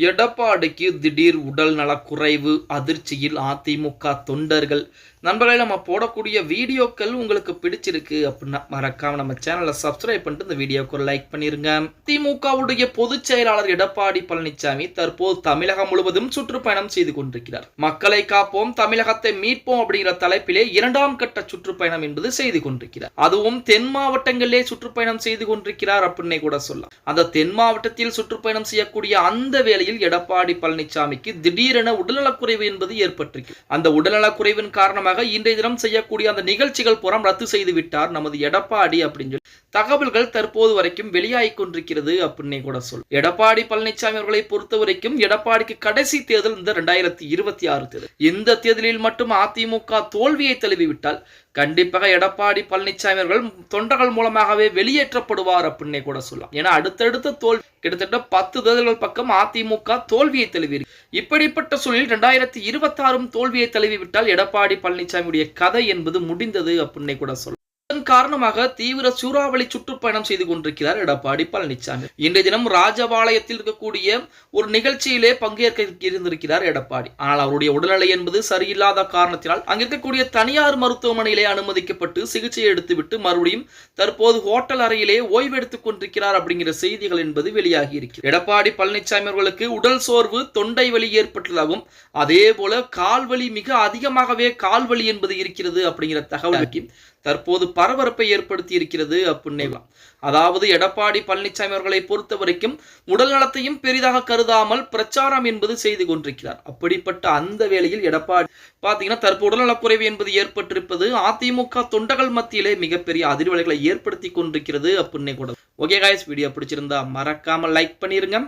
எடப்பாடிக்கு திடீர் உடல் நலக்குறைவு அதிர்ச்சியில் அதிமுக தொண்டர்கள் நண்பர்களே நம்ம போடக்கூடிய வீடியோக்கள் உங்களுக்கு பிடிச்சிருக்கு அப்படின்னா மறக்காம நம்ம சேனலை சப்ஸ்கிரைப் பண்ணிட்டு இந்த வீடியோக்கு ஒரு லைக் பண்ணிருங்க. திமுகவுடைய பொதுச் செயலாளர் எடப்பாடி பழனிசாமி தற்போது தமிழகம் முழுவதும் சுற்றுப்பயணம் செய்து கொண்டிருக்கிறார். மக்களை காப்போம் தமிழகத்தை மீட்போம் அப்படிங்கிற தலைப்பிலே இரண்டாம் கட்ட சுற்றுப்பயணம் என்பது செய்து கொண்டிருக்கிறார். அதுவும் தென் மாவட்டங்களிலே சுற்றுப்பயணம் செய்து கொண்டிருக்கிறார் அப்படின்னே கூட சொல்லலாம். அந்த தென் மாவட்டத்தில் சுற்றுப்பயணம் செய்யக்கூடிய அந்த வேளையில் எடப்பாடி பழனிசாமிக்கு திடீரென உடல்நலக்குறைவு என்பது ஏற்பட்டிருக்கு. அந்த உடல்நலக்குறைவின் காரணமாக இன்றைய தினம் செய்யக்கூடிய அந்த நிகழ்ச்சிகள் புறம் ரத்து செய்து விட்டார் நமது எடப்பாடி அப்படின்னு சொல்லி. தகவல்கள் தற்போது வரைக்கும் வெளியாகி கொண்டிருக்கிறது அப்படின்னே கூட சொல். எடப்பாடி பழனிசாமி அவர்களை பொறுத்த வரைக்கும் எடப்பாடிக்கு கடைசி தேர்தல் இந்த ரெண்டாயிரத்தி இருபத்தி ஆறு தேர்தல். இந்த தேர்தலில் மட்டும் அதிமுக தோல்வியை தழுவிவிட்டால் கண்டிப்பாக எடப்பாடி பழனிசாமி அவர்கள் தொண்டர்கள் மூலமாகவே வெளியேற்றப்படுவார் அப்படின்னே கூட சொல்லலாம். ஏன்னா அடுத்தடுத்த தோல் கிட்டத்தட்ட பத்து தேர்தல்கள் பக்கம் அதிமுக தோல்வியை தழுவி இப்படிப்பட்ட சூழலில் ரெண்டாயிரத்தி இருபத்தி ஆறும் தோல்வியை தழுவிவிட்டால் எடப்பாடி பழனிசாமியுடைய கதை என்பது முடிந்தது அப்படின்னே கூட சொல்லலாம். இதன் காரணமாக தீவிர சூறாவளி சுற்றுப்பயணம் செய்து கொண்டிருக்கிறார் எடப்பாடி பழனிசாமி. இன்றைய தினம் ராஜபாளையத்தில் இருக்கக்கூடிய ஒரு நிகழ்ச்சியிலே பங்கேற்க இருந்திருக்கிறார் எடப்பாடி. ஆனால் அவருடைய உடல்நிலை என்பது சரியில்லாத காரணத்தினால் அங்கிருக்கக்கூடிய தனியார் மருத்துவமனையிலே அனுமதிக்கப்பட்டு சிகிச்சை எடுத்துவிட்டு மறுபடியும் தற்போது ஹோட்டல் அறையிலே ஓய்வெடுத்துக் கொண்டிருக்கிறார் அப்படிங்கிற செய்திகள் என்பது வெளியாகி இருக்கிறது. எடப்பாடி பழனிசாமி அவர்களுக்கு உடல் சோர்வு தொண்டை வலி ஏற்பட்டதாகவும் அதே போல கால்வலி மிக அதிகமாகவே கால்வலி என்பது இருக்கிறது அப்படிங்கிற தகவலுக்கு தற்போது பர பரபரப்பை ஏற்படுத்தி இருக்கிறது அப்படின்னேலாம் அதாவது எடப்பாடி பழனிசாமி அவர்களை பொறுத்த வரைக்கும் உடல் நலத்தையும் பெரிதாக கருதாமல் பிரச்சாரம் என்பது செய்து கொண்டிருக்கிறார். அப்படிப்பட்ட அந்த வேளையில் எடப்பாடி பார்த்தீங்கன்னா தற்போது உடல்நலக்குறைவு என்பது ஏற்பட்டிருப்பது அதிமுக தொண்டர்கள் மத்தியிலே மிகப்பெரிய அதிர்வலைகளை ஏற்படுத்தி கொண்டிருக்கிறது அப்படின்னே கூட. ஓகே காய்ஸ் வீடியோ பிடிச்சிருந்தா மறக்காம லைக் பண்ணிருங்க.